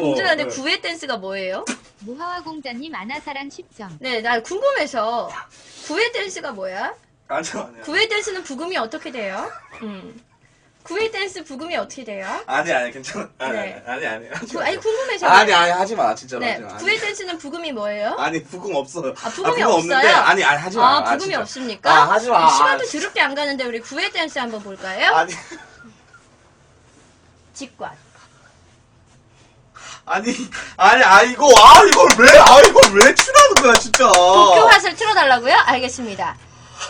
봉준아, 근데 네. 구회 댄스가 뭐예요? 무하와 공자님 아나사랑 10점. 네, 나 궁금해서. 구회 댄스가 뭐야? 아니요 아니요. 구회 댄스는 부금이 어떻게 돼요? 음. 구회 댄스 부금이 어떻게 돼요? 아니 아니 괜찮아. 아니 네. 아니 아니 아니. 구, 아니 궁금해서. 아니 아니 하지 마 진짜로 네, 하지 마. 구회 댄스는 부금이 뭐예요? 아니 부금 없어요. 아, 부금이 없는데 없어요? 아니 아니 하지 마. 아, 부금이 진짜. 없습니까? 아 하지 마. 시간도 드럽게 안 가는데 우리 구회 댄스 한번 볼까요? 아니 직관. 아니 아니 아 이거 아 이걸 왜아 이걸 왜 추라는 거야 진짜. 도쿄 핫을 틀어달라고요? 알겠습니다.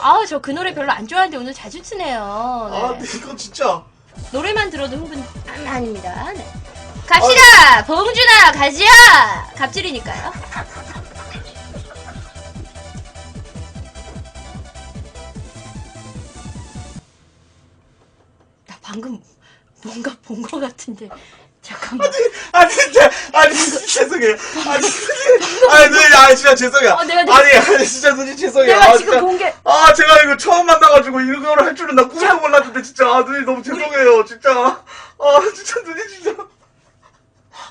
아우 저 그 노래 별로 안 좋아하는데 오늘 자주 트네요. 아 네. 근데 이거 진짜. 노래만 들어도 흥분 아, 아닙니다. 네. 갑시다, 봉준아 가지야. 갑질이니까요. 나 방금 뭔가 본것 같은데 잠깐만. 아니 진짜 아니 진짜 죄송해요. 아니 아니 누님 아 진짜 죄송해요. 어, 내가- 아니 아니 진짜 누님 죄송해요. 내가 아, 지금 진짜. 본 게- 아 제가 이거 처음 만나가지고 이거를 할 줄은 나 꿈에도 몰랐는데 진짜 아 누님 너무 죄송해요 진짜. 아 진짜 누님 진짜.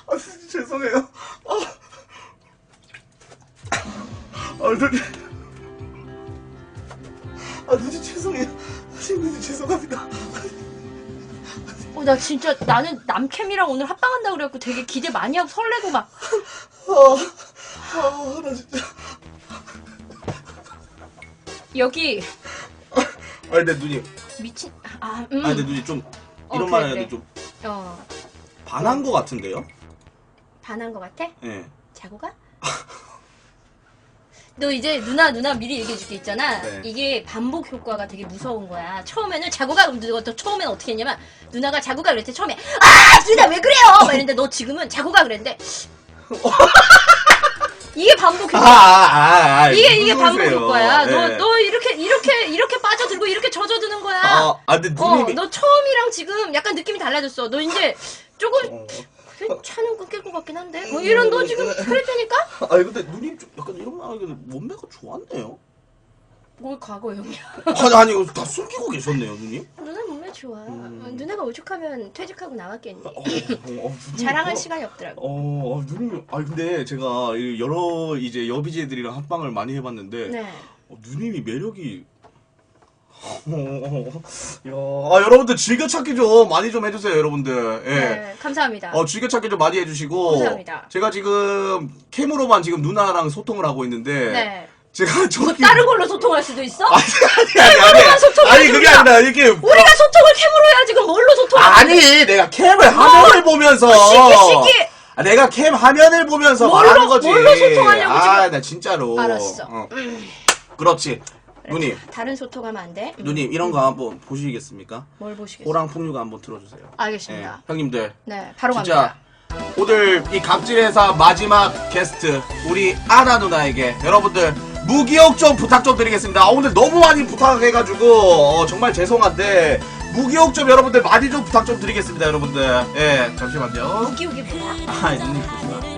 아 진짜 죄송해요. 아, 아 누님. 아 누님 죄송해요. 누님 죄송합니다. 어, 나 진짜 나는 남캠이랑 오늘 합방한다 그래갖고 되게 기대 많이 하고 설레고 막 아, 아, 나 진짜. 여기 아, 근데 누님. 미친 아 음. 아, 근데 누님 좀 어, 이런 그래, 말 해야 그래. 돼. 좀어 반한 거 같은데요? 반한 것 같아? 예. 자고 가? 너 이제 누나 누나 미리 얘기해 줄 게 있잖아. 네. 이게 반복 효과가 되게 무서운 거야. 처음에는 자고 가 그럼 누가 또 처음에는 어떻게 했냐면 누나가 자고 가 그랬대 처음에 아 누나 왜 그래요? 막 이랬는데 너 지금은 자고 가 그랬는데 이게 반복 아, 효과. 아, 아. 이게 이게 무슨 반복? 효과야. 너 예. 너 이렇게 이렇게 이렇게 빠져들고 이렇게 젖어드는 거야. 아, 아, 근데 어, 누님이. 너 처음이랑 지금 약간 느낌이 달라졌어. 너 이제 조금 어. 그래, 차는 끊길 것 같긴 한데. 뭐 이런 너 지금 그랬다니까? 아, 근데 누님 좀 약간 이런 말 하기는 몸매가 좋았네요. 뭘 과거형이야. 아니, 아니, 다 숨기고 계셨네요, 누님. 누나 몸매 좋아. 음. 어, 누나가 오죽하면 퇴직하고 나왔겠니? 어, 어, 어, 누님, 자랑할 어, 시간이 없더라고. 어, 어, 누님. 아, 근데 제가 이 여러 이제 여비제들이랑 합방을 많이 해봤는데. 네. 어, 누님이 매력이. 어, 야, 아, 여러분들 즐겨찾기 좀 많이 좀 해주세요, 여러분들. 예. 네, 감사합니다. 어, 즐겨찾기 좀 많이 해주시고. 감사합니다. 제가 지금 캠으로만 지금 누나랑 소통을 하고 있는데. 네. 제가 뭐 저기. 다른 걸로 소통할 수도 있어? 아니, 아니, 아니. 캠으로만 소통을 아니, 그게. 아니라, 이게. 우리가 소통을 캠으로 해야지 그럼 뭘로 소통을 아니, 내가 캠을 화면을 보면서. 시키, 시키. 아, 내가 캠 화면을 보면서 뭘로- 말하는 거지. 뭘로 소통하려고 아, 지금. 나 진짜로. 알았어. 어. 그렇지. 누님, 다른 소통 하면 안 돼? 음, 누님, 이런 거 한번 보시겠습니까? 뭘 보시겠어요? 호랑 풍류가 한번 틀어주세요. 예, 알겠습니다. 형님들. 네, 바로 진짜 갑니다. 오늘 이 갑질 회사 마지막 게스트 우리 아나 누나에게 여러분들 무기력 좀 부탁 좀 드리겠습니다. 아, 오늘 너무 많이 부탁해가지고 어, 정말 죄송한데 무기력 좀 여러분들 많이 좀 부탁 좀 드리겠습니다, 여러분들. 예, 잠시만요. 우기우기 뭐야? 아, 누님 보시나.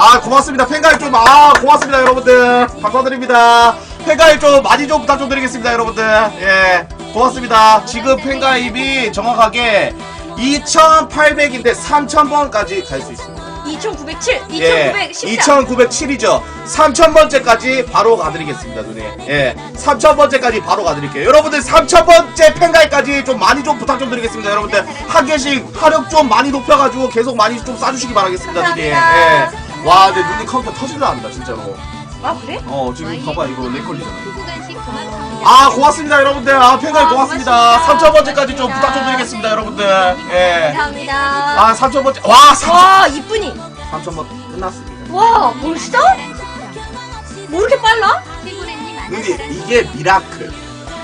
아, 고맙습니다. 팬가입 좀, 아, 고맙습니다, 여러분들. 감사드립니다. 팬가입 좀 많이 좀 부탁 좀 드리겠습니다, 여러분들. 예, 고맙습니다. 지금 팬가입이 정확하게 2,800인데 3,000번까지 갈 수 있습니다. 2907, 예, 2914. 2,907이죠. 3,000번째까지 바로 가드리겠습니다, 누님. 예, 3,000번째까지 바로 가드릴게요. 여러분들 3,000번째 팬가입까지 좀 많이 좀 부탁 좀 드리겠습니다. 여러분들 한 개씩 화력 좀 많이 높여가지고 계속 많이 좀 쏴주시기 바라겠습니다, 누님. 예. 와, 내 눈이 컴퓨터 터질라 한다, 진짜로. 아 그래? 어, 지금 봐봐, 이거 걸리잖아. 고맙습니다. 아, 고맙습니다, 여러분들. 아, 팬가입 아, 고맙습니다. 고맙습니다. 3,000번째까지 좀 부탁 좀 드리겠습니다, 여러분들. 예. 감사합니다. 아, 3,000번째. 와, 3,000, 와 이쁜이. 3,000번 끝났습니다. 와 벌써? 뭐 이렇게 빨라? 아나사랑 이게 미라클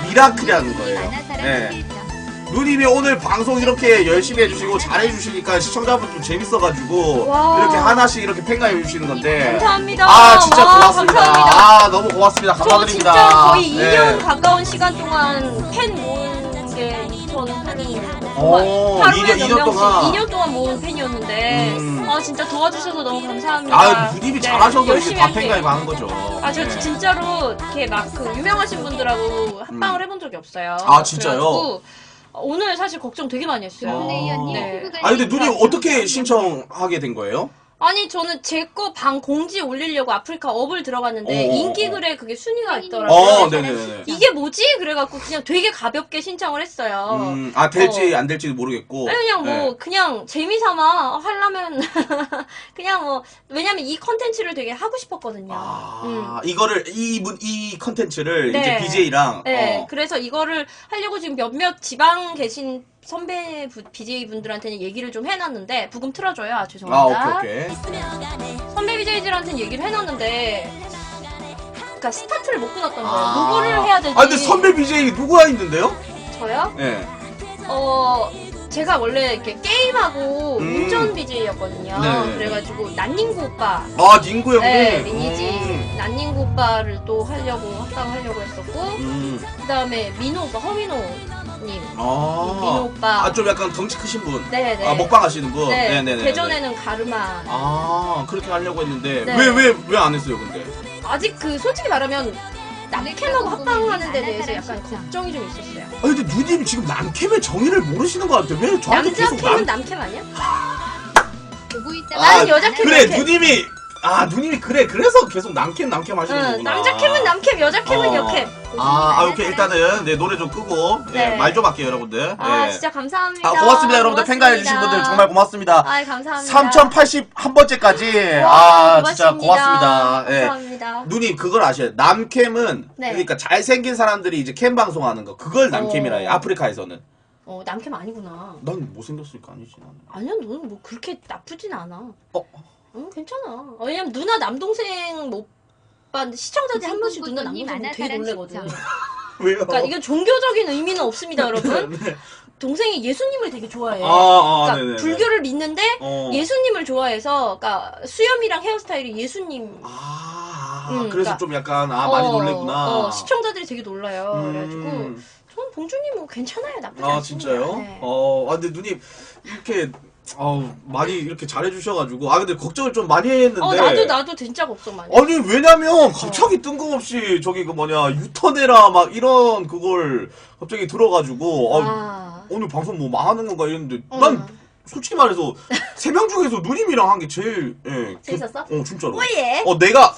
미라클이라는 거예요 예. 11점. 누님이 오늘 방송 이렇게 열심히 해주시고 잘해주시니까 시청자분 좀 재밌어가지고 와. 이렇게 하나씩 이렇게 팬가입 해주시는 건데 감사합니다. 아 진짜 와, 고맙습니다 감사합니다. 아 너무 고맙습니다 저 감사드립니다 진짜 거의 예. 2년 가까운 시간 동안 팬 모은 게저 저는 팬이에요. 오, 하루에 2년, 몇 2년 명씩 동안. 2년 동안 모은 팬이었는데 음. 아 진짜 도와주셔서 너무 감사합니다. 아, 누님이 네, 잘하셔서 이렇게 열심히 밥행가에 할게요. 많은 거죠. 아, 저 네. 진짜로 이렇게 막 그 유명하신 분들하고 합방을 해본 적이 없어요. 아, 진짜요? 그래가지고 오늘 사실 걱정 되게 많이 했어요. 어. 플레이어님 네. 아니, 근데 누님 어떻게 신청하게 된 거예요? 아니 저는 제 거 방 공지 올리려고 아프리카 업을 들어갔는데 어, 어, 어. 인기 글에 그게 순위가 있더라고요. 어, 그래서 네네네. 이게 뭐지? 그래가지고 그냥 되게 가볍게 신청을 했어요. 음, 아, 될지 어. 안 될지도 모르겠고. 아니, 그냥 뭐 네. 그냥 재미삼아 하려면 그냥 뭐 왜냐면 이 컨텐츠를 되게 하고 싶었거든요. 아, 음. 이거를, 이분, 이 컨텐츠를 네. 이제 BJ랑. 네, 어. 그래서 이거를 하려고 지금 몇몇 지방 계신 선배 BJ 분들한테는 얘기를 좀 해놨는데 부금 틀어줘요. 아, 아, 죄송합니다. 오케이, 오케이. 선배 BJ들한테는 얘기를 해놨는데 그러니까 스타트를 못 끊었던 거예요. 아. 누구를 해야 될지. 아, 근데 선배 BJ 누구가 있는데요? 저요? 네. 어 제가 원래 이렇게 게임하고 음. 운전 BJ였거든요. 네. 그래가지고 난닝구 오빠. 아, 닝구 형님. 네, 리니지 음. 난닝구 오빠를 또 하려고 합방하려고 했었고 음. 그다음에 민호 오빠 허민호 님 아. 민호 오빠 아, 좀 약간 덩치 크신 분. 네네 아, 먹방 하시는 분. 네, 네네네. 대전에는 가르마 아, 그렇게 하려고 했는데. 네. 왜, 왜, 왜 안 했어요, 근데? 아직 그 솔직히 말하면 남캠하고 합방하는 데 대해서 약간. 걱정이 좀 있었어요 아, 근데 누님 지금 남캠의 정의를 모르시는 것 같아요. 왜 저한테 남자 계속 캠은 남. 남캠 아니야? 보고 있다가 난 여자 캠 그래. 누님이. 아, 누님이 그래. 그래서 계속 남캠, 남캠 하시는 응, 거구나. 남자 캠은 남캠 여자 캠은 어. 여캠 아, 아, 오케이. 일단은, 네, 노래 좀 끄고, 예, 네. 말 좀 할게요, 여러분들. 아 예. 진짜 감사합니다 아, 고맙습니다, 여러분들. 팬가 해주신 분들 정말 고맙습니다. 아 감사합니다 3081번째까지. 와, 아, 진짜 고맙습니다. 예. 감사합니다 누님, 그걸 아셔요. 남캠은, 네. 그러니까 잘생긴 사람들이 이제 캠 방송하는 거. 그걸 남캠이라 해요. 어. 아프리카에서는. 어 남캠 아니구나 난 못생겼으니까 아니지, 나는. 아니야 너는 뭐 그렇게 나쁘진 않아 어? 응 괜찮아 어, 왜냐면 누나 남동생 못 봤는데 시청자들이 한 번씩 누나 남동생 되게 놀래거든 왜요? 그러니까 이게 종교적인 의미는 없습니다 여러분 네. 동생이 예수님을 되게 좋아해 아, 아, 그러니까 네네. 불교를 믿는데 어. 예수님을 좋아해서 그러니까 수염이랑 헤어스타일이 예수님 아, 음, 그래서 그러니까- 좀 약간, 아, 많이 어, 놀랬구나. 어, 시청자들이 되게 놀라요 그래가지고 음. 저는 봉준님 뭐 괜찮아요 나쁘지 아, 않습니다 진짜요? 네. 어, 아, 근데 누님, 이렇게, 어, 많이 이렇게 잘해주셔가지고. 아, 근데 걱정을 좀 많이 했는데. 어 나도 나도 진짜 걱정 많이 아니 왜냐면 갑자기 뜬금없이 저기 그 뭐냐 유턴해라 막 이런 그걸 갑자기 들어가지고 아, 아. 오늘 방송 뭐 망하는 건가 이랬는데 어. 난 솔직히 말해서 세 명 중에서 누님이랑 한 게 제일 예 재밌었어? 개- 어 진짜로 오예 어 내가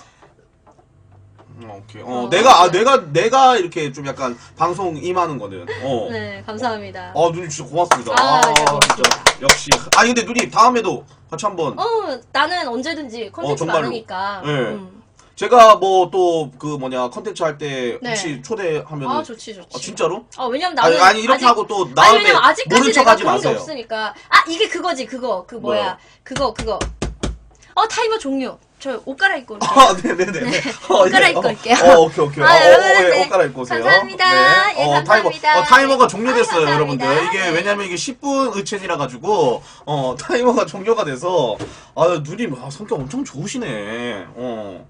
어, 오케이 어, 어, 내가 아 네. 내가 내가 이렇게 좀 약간 방송 임하는 거는 어 네 감사합니다 아 누님 진짜 고맙습니다 아, 아, 네, 진짜 고맙습니다. 역시 아 근데 누님 다음에도 같이 한번 어 나는 언제든지 컨텐츠 어, 정말로. 많으니까 네. 음. 제가 뭐 또 그 뭐냐 컨텐츠 할 때 네. 혹시 초대하면 아 좋지 좋지 아, 진짜로? 어 왜냐면 아니, 나는 아니 이렇게 아직- 하고 또 아니 다음에 왜냐면 아직까지 모른 내가 척하지 그런 게 마세요. 없으니까 아 이게 그거지 그거 그 뭐야 뭐요? 그거 그거 어 타이머 종료 저 옷 갈아입고 올게요 아, 네네네. 네. 어, 옷 갈아입고 어, 올게요. 어, 오케이, 오케이. 아, 어, 어, 여러분, 어, 예, 네. 옷 갈아입고 오세요. 감사합니다. 예, 어, 감사합니다. 타이머, 어, 타이머가 아, 종료됐어요, 감사합니다. 여러분들. 이게 네. 왜냐면 이게 10분 의첸이라 가지고, 어, 타이머가 종료가 돼서, 아, 누님, 아, 성격 엄청 좋으시네. 어.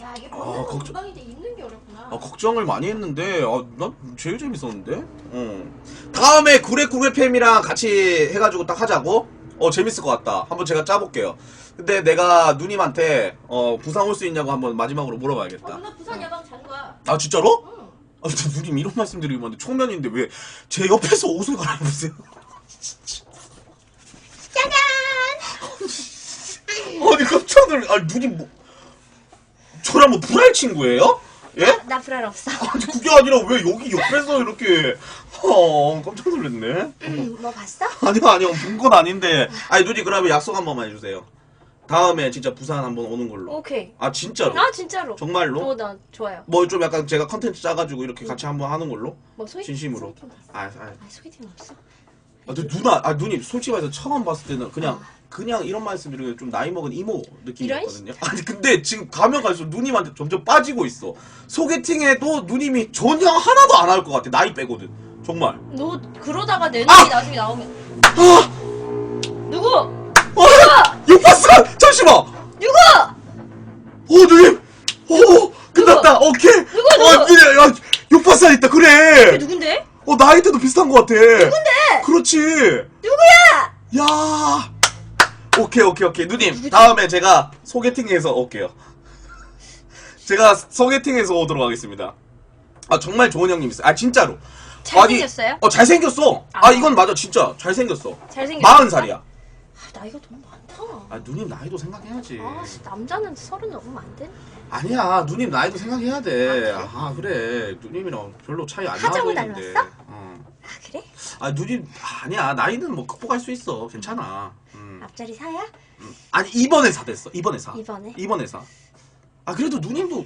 야 이게 아, 걱정- 주방인데 입는 게 어렵구나 아, 걱정을 많이 했는데, 아, 난 제일 재밌었는데? 어. 다음에 구레구레팸이랑 같이 해가지고 딱 하자고? 어, 재밌을 것 같다. 한번 제가 짜볼게요. 근데 내가 누님한테, 어, 부상 올수 있냐고 한번 마지막으로 어 물어봐야겠다. 누나 부산 야방 잔 거야 아, 진짜로? 응. 아, 근데 누님 이런 말씀 드리면 안 돼. 초면인데 왜 제 옆에서 옷을 갈아입으세요? 짜잔! 아니, 깜짝 놀래. 아니, 누님 뭐. 저랑 뭐 불알 친구예요? 예? 나 불알 없어 아니, 그게 아니라 왜 여기 옆에서 이렇게. 어, 깜짝 놀랐네. 뭐 봤어? 아니요, 아니요. 본 건 아닌데. 아니, 누님 그러면 약속 한 번만 해주세요. 다음에 진짜 부산 한번 오는 걸로. 오케이 아, 진짜로? 아 진짜로 정말로? 어나 좋아요 뭐 좀 약간 제가 컨텐츠 짜가지고 이렇게 같이 한번 하는 걸로? 뭐 소개 진심으로. 소개팅 없어? 아, 아, 아 소개팅 없어 아, 저 누나, 아, 누님, 솔직히 말해서 처음 봤을 때는 그냥, 그냥 이런 말씀 드리면 좀 나이 먹은 이모 느낌이었거든요. 아니, 근데 지금 가면 갈수록 누님한테 점점 빠지고 있어. 소개팅에도 누님이 전혀 하나도 안 할 것 같아. 나이 빼거든. 정말. 너 그러다가 내 아! 눈이 나중에 나오면 아! 누구? 어! 욕 봤어! 잠시만! 누구? 오, 누님! 오! 끝났다! 오케이! 누구, 누구? 어, 누님, 야, 욕 오빠 살 있다 그래 누군데? 어 나이대도 비슷한 것 같아 누군데 그렇지 누구야? 야 오케이 오케이 오케이 누님? 다음에 제가 소개팅해서 올게요 제가 소개팅해서 오도록 하겠습니다 아 정말 좋은 형님 있어요 아 진짜로 잘생겼어요? 어 잘생겼어 아. 아. 이건 맞아 진짜 잘생겼어 잘생겼어. 마흔 살이야 아, 나이가 너무 많다. 아 누님 나이도 생각해야지 아, 씨, 남자는 서른 넘으면 안 되는데. 아니야 누님 나이도 생각해야 아, 돼. 그래? 아 그래 누님이랑 별로 차이 안 나고 하정우 있는데. 닮았어? 어. 아, 그래? 아 누님 아니야 나이는 뭐 극복할 수 있어 괜찮아. 음. 앞자리 사야? 아니 이번에 사 됐어 이번에 사. 이번에? 이번에 사. 아 그래도 누님도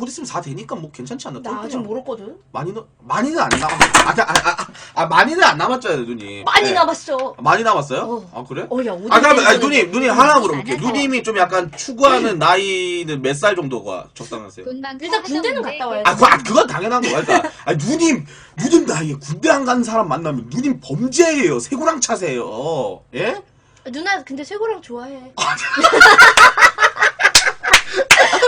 곧 있으면 사 되니까 뭐 괜찮지 않나? 나 아직 모르거든. 많이 는 많이는 안 남았. 아, 아, 아, 아, 아 많이는 안 남았잖아요 누님. 많이 네. 남았어. 많이 남았어요? 어. 아 그래? 어, 야, 오뎅 아 그러면 아니, 누님 거. 누님 하나 안 물어볼게요. 누님이 좀 약간 추구하는 나이는 몇 살 정도가 적당하세요? 일단 군대는 갔다 와야지. 아, 그, 아, 그건 당연한 거야. 그러니까, 아, 누님, 누님 나이에 군대 안 간 사람 만나면 누님 범죄예요. 세고랑 차세요. 예? 누나 근데 쇠고랑 좋아해.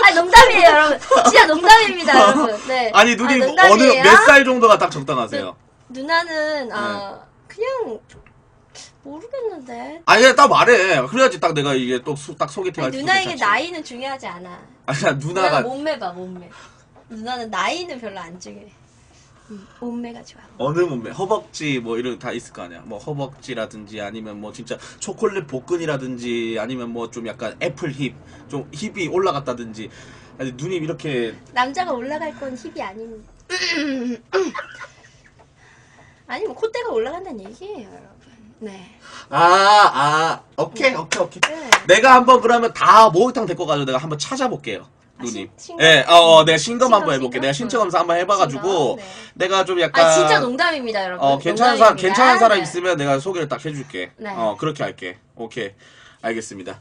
아 농담이에요 여러분. 진짜 농담입니다 여러분. 네. 아니, 누님, 아, 어느, 농담이에요? 몇 살 정도가 딱 적당하세요? 누나는 네. 아 그냥 모르겠는데. 아니, 그냥 딱 말해. 그래야지 딱 내가 이게 또, 수- 딱 소개팅 아니, 할때 누나에게 나이는 중요하지 않아. 아니, 누나가 누나가 몸매 봐 몸매. 누나는 나이는 별로 안 중요해. 음, 몸매가 좋아. 어느 몸매, 허벅지 뭐 이런 다 있을 거 아니야. 뭐 허벅지라든지 아니면 뭐 진짜 초콜릿 복근이라든지 아니면 뭐 좀 약간 애플 힙, 좀 힙이 올라갔다든지. 아니, 누님 이렇게 남자가 올라갈 건 힙이 아닌. 아니 뭐 콧대가 올라간다는 얘기예요 여러분. 네. 아, 아, 오케이, 오케이, 오케이. 네. 내가 한번 그러면 다 목욕탕 데리고 가지고 내가 한번 찾아볼게요. 아, 누님. 신- 예, 신검? 어, 어, 내가 신검 신검, 한번 해볼게. 내가 신체 검사 한번 해봐가지고 신검, 네. 내가 좀 약간 아 진짜 농담입니다 여러분. 어 괜찮은 사람 농담입니다. 괜찮은 사람 네. 있으면 내가 소개를 딱 해줄게. 네. 어 그렇게 할게. 오케이, 알겠습니다.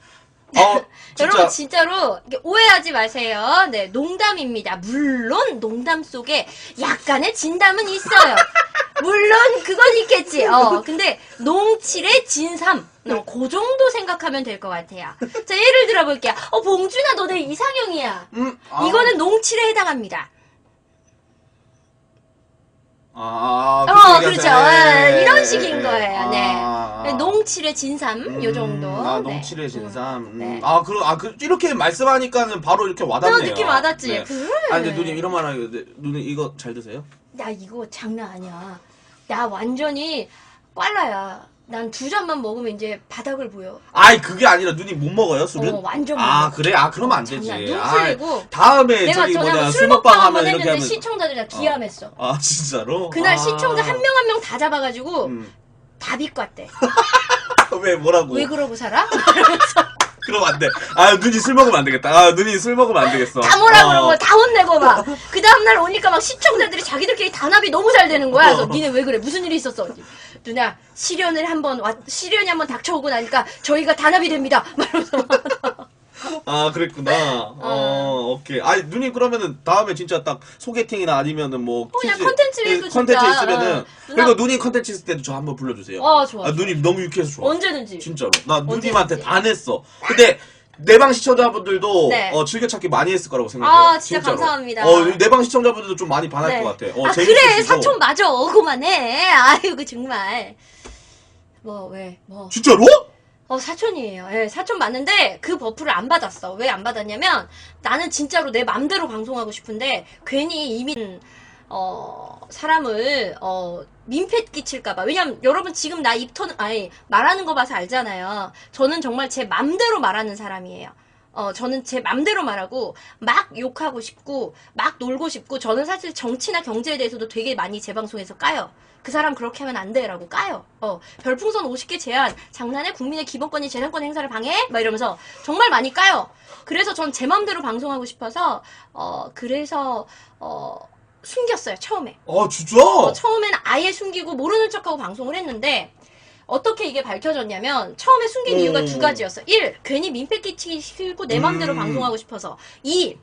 어 진짜 여러분 진짜로 이렇게 오해하지 마세요. 네, 농담입니다. 물론 농담 속에 약간의 진담은 있어요. 물론 그건 있겠지. 어, 근데 농칠의 진삼. 어, 그 정도 생각하면 될 것 같아요. 자, 예를 들어볼게요. 어, 봉준아, 너네 이상형이야. 음, 아, 이거는 농칠에 해당합니다. 아, 어, 그렇죠. 얘기하세요. 어, 예, 이런 예, 식인 예. 거예요. 네. 아, 네, 농칠의 진삼, 요 정도. 아, 네. 농칠의 진삼. 음. 네. 아, 그, 아, 그, 이렇게 말씀하니까는 바로 이렇게 와닿네요. 너 느낌 와닿지? 네. 그래. 아, 근데 누님 이런 말 하는데, 누님 이거 잘 드세요? 야 이거 장난 아니야. 나 완전히 빨라야. 난 두 잔만 먹으면 이제 바닥을 보여. 아이, 그게 아니라 누님 못 먹어요, 술은? 어, 완전 못 아, 먹어. 그래? 아, 그러면 안 되지. 장난. 눈 아, 풀리고. 다음에 내가 저기 전에 뭐냐, 한번 술술 먹방 하면 한번 이렇게 했는데 하면. 시청자들이랑 기함했어. 아, 진짜로? 그날 아. 시청자 한 명 한 명 다 잡아가지고 음. 다 비꼬았대. 왜, 뭐라고? 왜 그러고 살아? 안 돼. 아, 누님 술 먹으면 안 되겠다. 아, 누님 술 먹으면 안 되겠어. 다 뭐라 어. 그러고 다 혼내고 막. 그 다음날 오니까 막 시청자들이 자기들끼리 단합이 너무 잘 되는 거야. 그래서 어. 니네 왜 그래? 무슨 일이 있었어? 누나 시련을 한번 왔 시련이 한번 닥쳐오고 나니까 저희가 단합이 됩니다. 말하면서 아, 그랬구나. 어, 오케이. 아니, 누님 그러면은 다음에 진짜 딱 소개팅이나 아니면은 뭐. 그냥 퀴즈, 컨텐츠를 해도 컨텐츠 진짜, 있으면은. 어, 누나- 그리고 누님 컨텐츠 있을 때도 저 한번 불러주세요. 어, 좋아, 아, 좋아. 누님 너무 유쾌해서 좋아. 언제든지. 진짜로. 나 언제든지. 누님한테 반했어. 근데 내방 시청자분들도 네. 어, 즐겨찾기 많이 했을 거라고 생각해요. 아, 진짜 진짜로. 감사합니다. 어, 내방 시청자분들도 좀 많이 반할 네. 것 같아. 어, 아 재밌으시고. 그래 사촌 맞아 그만해 아이고 정말 뭐 왜 뭐 진짜로? 어 사촌이에요. 예 사촌 맞는데 그 버프를 안 받았어. 왜 안 받았냐면 나는 진짜로 내 맘대로 방송하고 싶은데 괜히 이미 어 사람을 어 민폐 끼칠까봐. 왜냐면 여러분 지금 나 입턴 아니 말하는 거 봐서 알잖아요. 저는 정말 제 맘대로 말하는 사람이에요. 어, 저는 제 맘대로 말하고, 막 욕하고 싶고, 막 놀고 싶고, 저는 사실 정치나 경제에 대해서도 되게 많이 제 방송에서 까요. 그 사람 그렇게 하면 안 돼라고 까요. 어, 별풍선 50개 제한, 장난해? 국민의 기본권이 재산권 행사를 방해? 막 이러면서 정말 많이 까요. 그래서 전 제 맘대로 방송하고 싶어서, 어, 그래서, 어, 숨겼어요, 처음에. 아, 진짜? 어, 처음에는 아예 숨기고 모르는 척하고 방송을 했는데 어떻게 이게 밝혀졌냐면 처음에 숨긴 음. 이유가 두 가지였어. 1. 괜히 민폐 끼치기 싫고 내 맘대로 음. 방송하고 싶어서. 2.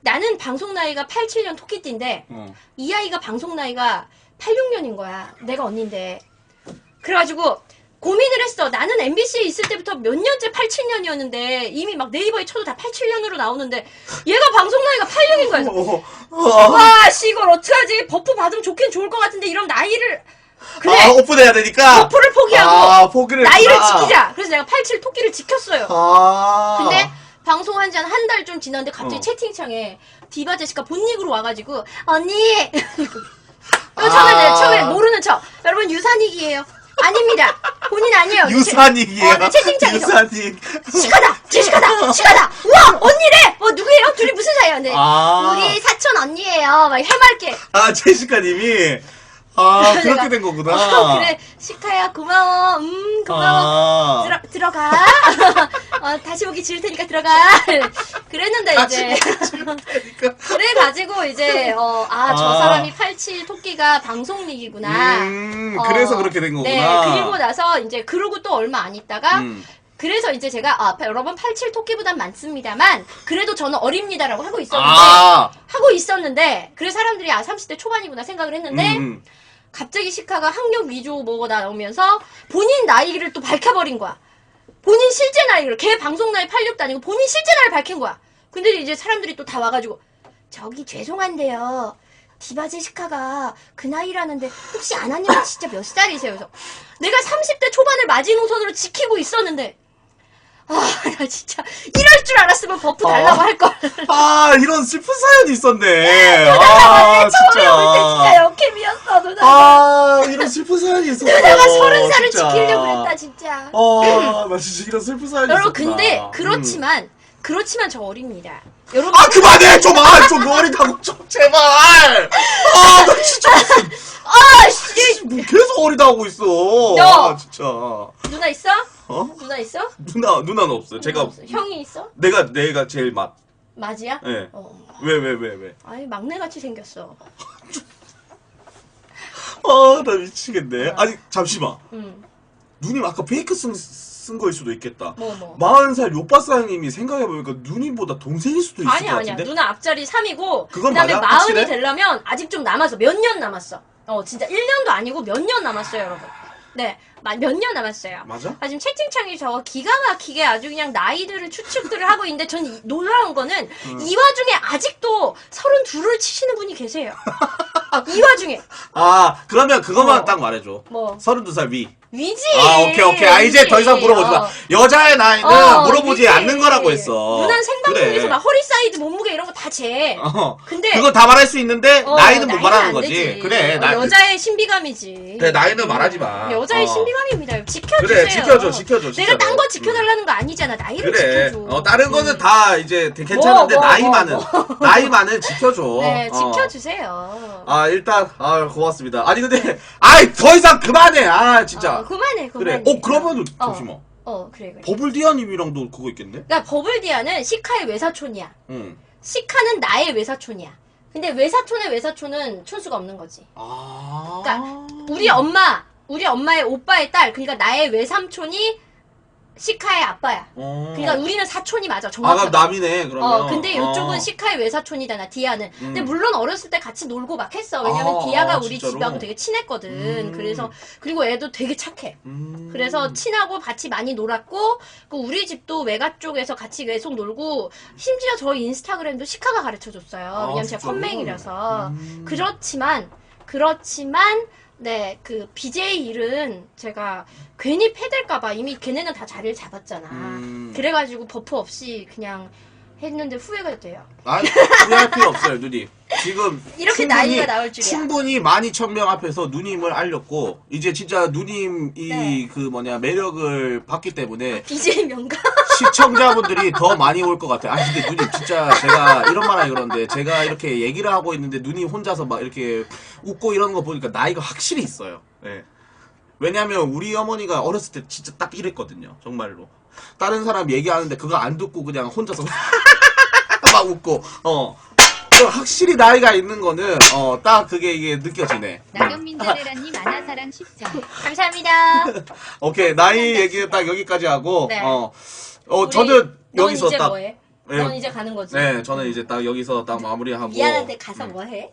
나는 방송 나이가 87년 토끼띠인데 어. 이 아이가 방송 나이가 86년인 거야. 내가 언니인데. 그래가지고 고민을 했어. 나는 MBC에 있을 때부터 몇 년째 87년이었는데 이미 막 네이버에 쳐도 다 87년으로 나오는데 얘가 방송 나이가 86인 거야. 그래서 어, 어. 와, 씨, 이걸 어떡하지? 버프 받으면 좋긴 좋을 것 같은데 이런 나이를 그래. 아, 오픈해야 되니까. 버프를 포기하고 아, 포기를 나이를 했구나. 지키자. 그래서 내가 87 토끼를 지켰어요. 아. 근데 방송한 지 한 한 달 좀 지났는데 갑자기 어. 채팅창에 디바 제시카 본닉으로 와가지고 언니 또 아. 처음에 처음에 모르는 척. 여러분 유산익이에요. 아닙니다. 본인 아니에요. 유산익이에요. 어, 네, 채팅창에서 유산익. 시카다! 제시카다! 시카다! 우와! 언니래! 뭐 누구예요? 둘이 무슨 사이야? 근데 아. 우리 사촌 언니예요. 막 해맑게. 아, 제시카님이. 아, 그렇게 된 거구나. 어, 그래 시카야 고마워 음 고마워 아. 들어, 들어가. 어, 다시 보기 지을 테니까 들어가. 그랬는데 이제. 그러니까. 그래 가지고 이제, 어, 아, 저 아. 사람이 87 토끼가 방송릭이구나. 음, 어, 그래서 그렇게 된 거구나. 네, 그리고 나서 이제 그러고 또 얼마 안 있다가 음. 그래서 이제 제가 아, 여러분 87 토끼보단 많습니다만 그래도 저는 어립니다라고 하고 있었는데 아. 하고 있었는데 그래서 사람들이 아 30대 초반이구나 생각을 했는데 음, 음. 갑자기 시카가 학력 위조 뭐가 나오면서 본인 나이를 또 밝혀버린 거야. 본인 실제 나이를 걔 방송 나이 86도 아니고 본인 실제 나이를 밝힌 거야. 근데 이제 사람들이 또 다 와가지고 저기 죄송한데요. 디바 제 시카가 그 나이라는데 혹시 아나님은 진짜 몇 살이세요? 그래서 내가 30대 초반을 마지노선으로 지키고 있었는데 아나 진짜 이럴 줄 알았으면 버프 달라고 어. 할걸. 아, 이런 슬픈 사연이 있었네. 누나가 아, 처음에 올때 진짜 역캠이었어 누나가. 아, 이런 슬픈 사연이 있었어. 누나가 서른 살을 진짜. 지키려고 했다 진짜. 어, 나 진짜 이런 슬픈 사연이 여러분 있었구나. 근데 음. 그렇지만 그렇지만 저 어립니다. 여러분 아, 그만해! 좀, 아, 좀 어리다고, 좀, 제발! 아, 나 진짜, 아 씨 뭐 계속 어리다 하고 있어. 너! 아, 진짜. 누나 있어? 어? 누나 있어? 누나, 누나는 없어요. 제가, 없어. 형이 있어? 내가, 내가 제일 맛. 맞이야? 예. 어. 왜, 왜, 왜, 왜. 아니 막내같이 생겼어. 아, 나 미치겠네. 아니, 잠시만. 응. 누님 아까 페이크 쓴, 쓴 거일 수도 있겠다. 뭐 뭐. 40살 요빠사님이 생각해보니까 누님보다 동생일 수도 있을 아니야 것 아니야. 같은데? 누나 앞자리 3이고 그건 그다음에 맞아? 마흔이 확실해? 되려면 아직 좀 남았어. 몇 년 남았어. 어 진짜 1년도 아니고 몇 년 남았어요, 여러분. 네. 몇 년 남았어요. 맞아? 아, 지금 채팅창이 저 기가 막히게 아주 그냥 나이들을 추측들을 하고 있는데 전 이- 놀라운 거는 이 와중에 아직도 32를 치시는 분이 계세요. 이 와중에. 아, 그러면 그것만 어. 딱 말해줘. 뭐. 32살 위. 위지. 아, 오케이, 오케이. 아, 이제. 더 이상 물어보지 마. 어. 여자의 나이는 어, 물어보지 위지. 않는 거라고 했어. 누난 생방송에서. 막 허리 사이즈 몸무게 이런 거 다 재. 어. 근데 그거 다 말할 수 있는데, 어, 나이는 못 말하는 안 거지. 되지. 그래, 어, 나, 여자의 신비감이지. 그래, 나이는 말하지 마. 여자의 어. 신비감입니다. 지켜주세요. 그래, 지켜줘, 지켜줘, 내가 진짜로. 딴 거 지켜달라는 거 아니잖아. 나이를 그래. 지켜줘. 어, 다른 음. 거는 다 이제 되게 괜찮은데, 뭐, 뭐, 나이만은, 뭐, 나이만은 지켜줘. 네, 어. 지켜주세요. 아, 일단, 아, 고맙습니다. 아니, 근데, 아이, 더 이상 그만해. 아, 진짜. 어, 그만해, 그만해. 그래. 어, 그러면은, 어. 잠시만. 어, 그래, 그래. 버블디아님이랑도 그거 있겠네? 그러니까 버블디아는 시카의 외사촌이야. 응. 시카는 나의 외사촌이야. 근데 외사촌의 외사촌은 촌수가 없는 거지. 아. 그러니까 우리 엄마, 우리 엄마의 오빠의 딸, 그러니까 나의 외삼촌이 시카의 아빠야. 어. 그러니까 우리는 사촌이 맞아. 아, 정확하게. 그럼 남이네, 그러면. 어, 근데 이쪽은 어. 시카의 외사촌이잖아, 디아는. 근데 음. 물론 어렸을 때 같이 놀고 막 했어. 왜냐면 아, 디아가 아, 우리 진짜로? 집하고 되게 친했거든. 음. 그래서, 그리고 애도 되게 착해. 음. 그래서 친하고 같이 많이 놀았고, 그 우리 집도 외가 쪽에서 같이 계속 놀고, 심지어 저희 인스타그램도 시카가 가르쳐 줬어요. 아, 왜냐면 제가 진짜로? 컴맹이라서. 음. 그렇지만, 그렇지만, 네, 그 BJ 일은 제가 괜히 패될까봐 이미 걔네는 다 자리를 잡았잖아. 음. 그래가지고 버프 없이 그냥 했는데 후회가 돼요. 아니, 후회할 필요 없어요, 누님. 지금. 이렇게 나이가 나올 줄이야. 충분히 많이 천명 앞에서 누님을 알렸고, 이제 진짜 누님 이, 네. 그 뭐냐, 매력을 봤기 때문에, BJ 명가? 시청자분들이 더 많이 올 것 같아요. 아니, 근데 누님, 진짜 제가 이런 말 하기 그런데, 제가 이렇게 얘기를 하고 있는데, 누님 혼자서 막 이렇게 웃고 이러는 거 보니까 나이가 확실히 있어요. 예. 왜냐면, 우리 어머니가 어렸을 때 진짜 딱 이랬거든요. 정말로. 다른 사람 얘기하는데 그거 안 듣고 그냥 혼자서 막 웃고, 어. 그 확실히 나이가 있는 거는, 어, 딱 그게 이게 느껴지네. 나경민 자레라님 아나사랑 10점. 감사합니다. 오케이, 나이 얘기는 딱 여기까지 하고, 네. 어. 어, 저는 넌 여기서 이제 딱. 뭐해? 예. 넌 이제 가는 거지? 네, 저는 이제 딱 여기서 딱 마무리하고. 미안한데 가서 뭐 해?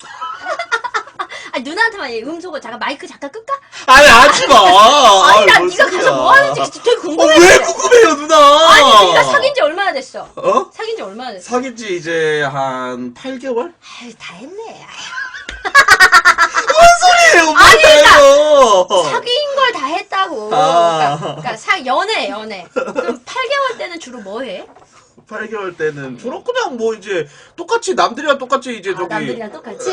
아니 누나한테만 얘 음소거 잠깐 마이크 잠깐 끌까? 아니 하지 마. 아니 나뭔 네가 소리야. 가서 뭐 하는지 진짜 되게 어, 궁금해. 왜 궁금해요 누나? 아니 우리가 사귄 지 얼마나 됐어? 어? 사귄 지 얼마나 됐어? 사귄 지 이제 한 8개월? 아유 다 했네. 소리예요, 아니, 뭐예요? 사귄 걸 다 했다고. 아. 그러니까, 그러니까 사 연애 연애. 그럼 8개월 때는 주로 뭐 해? 8개월 때는 주로 그냥 뭐 이제 똑같이 남들이랑 똑같이 이제 아, 저기 남들이랑 똑같이?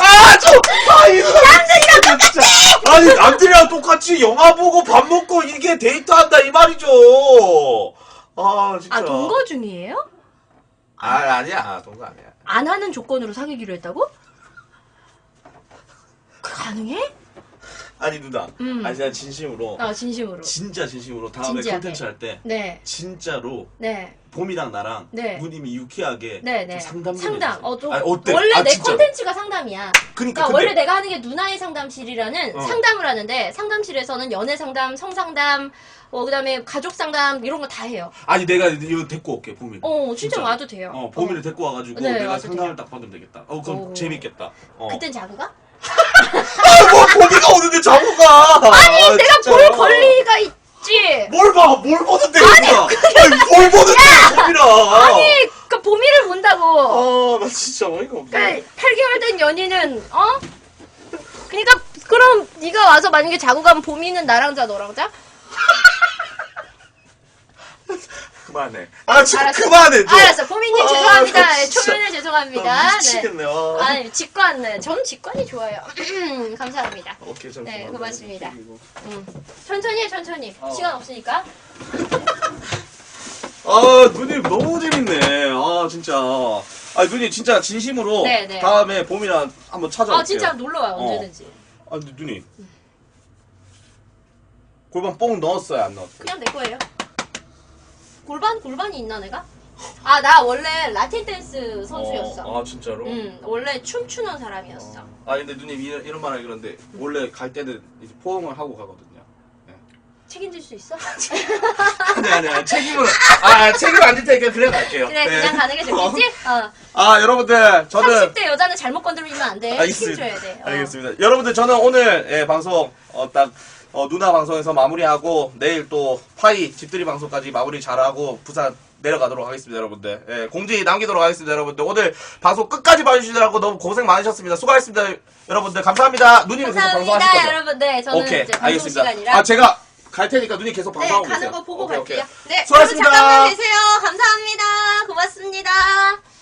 아, 저, 아, 이 남들이랑 똑같이! 아니, 남들이랑 똑같이 영화 보고 밥 먹고 이게 데이트한다, 이 말이죠. 아, 진짜. 아 동거 중이에요? 아, 아니야. 동거 아니야. 안 하는 조건으로 사귀기로 했다고? 그 가능해? 아니, 누나. 음. 아니, 제가 진심으로, 아 진심으로. 진짜 진심으로 다음에 진지하게. 콘텐츠 할 때, 네, 진짜로 네, 봄이랑 나랑 네. 누님이 유쾌하게 네, 네. 좀 상담 좀 상담. 해주세요. 어, 좀 아니, 어때? 원래 아, 내 진짜로. 콘텐츠가 상담이야. 그러니까, 그러니까 근데, 원래 내가 하는 게 누나의 상담실이라는 어. 상담을 하는데 상담실에서는 연애 상담, 성 상담, 어 그다음에 가족 상담 이런 거 다 해요. 아니, 내가 이거 데리고 올게, 봄이. 어, 진짜 와도 돼요. 어, 봄이를 데리고 와가지고 네, 내가 와도 상담을. 딱 받으면 되겠다. 어, 그럼 오. 재밌겠다. 어. 그땐 자구가? 아, 뭐, 봄이가 오는데 자꾸 가! 아니, 내가 볼 권리가 있지. 뭘 봐? 뭘 보는데, 아니, 아니, 뭘 보는데, 봄이랑! 아니, 그 봄이를 본다고. 아, 나 진짜 어이가 없네. 그러니까 8개월 된 연인은 어? 그러니까 그럼 네가 와서 만약에 자고 가면 봄이는 나랑 자 너랑 자? 그만해. 아, 진짜 알았어. 그만해, 좀. 알았어, 봄이님 아, 죄송합니다. 나 네, 진짜- 초면에 죄송합니다. 나 네. 미치겠네, 아. 아니 직관, 네. 전 직관이 좋아요. 감사합니다. 오케이, 잠시만. 네, 고맙습니다. 그리고- 음. 천천히 해, 천천히. 어. 시간 없으니까. 아, 누님 너무 재밌네. 아, 진짜. 아, 누님 진짜 진심으로 네, 네. 다음에 봄이랑 한번 찾아올게요. 아 진짜 놀러 와요 어. 언제든지. 아, 근데 누님. 골반 뽕 넣었어요, 안 넣었어요? 그냥 내 거예요. 골반 골반이 있나 내가? 아 나 원래 라틴 댄스 선수였어. 어, 아, 진짜로? 음 원래 춤추는 사람이었어. 아 근데 누님 이런, 이런 말 하기 그런데 원래 갈 때는 이제 포옹을 하고 가거든요. 책임질 수 있어? 아니 아니 아니 책임을 아 책임 안질 테니까 그래 갈게요. 그래 네. 그냥 가는 게 좋겠지? 어. 아 여러분들 저는 30대 여자는 잘못 건드리면 안 돼. 책임져야 돼. 어. 알겠습니다. 여러분들 저는 오늘 예, 방송 어, 딱 어, 누나 방송에서 마무리하고 내일 또 파이 집들이 방송까지 마무리 잘하고 부산 내려가도록 하겠습니다, 여러분들. 예, 공지 남기도록 하겠습니다, 여러분들. 오늘 방송 끝까지 봐주시느라고 너무 고생 많으셨습니다. 수고하셨습니다, 여러분들. 감사합니다. 누님 계속 방송하실 감사합니다 거죠? 여러분. 네 저는 오케이, 이제 방송 알겠습니다. 시간이라 아, 제가 갈 테니까 누님 계속 네 방송하고 가는 계세요. 거 보고 오케이, 갈게요. 네 수고하셨습니다. 여러분 잠깐만 계세요. 감사합니다. 고맙습니다.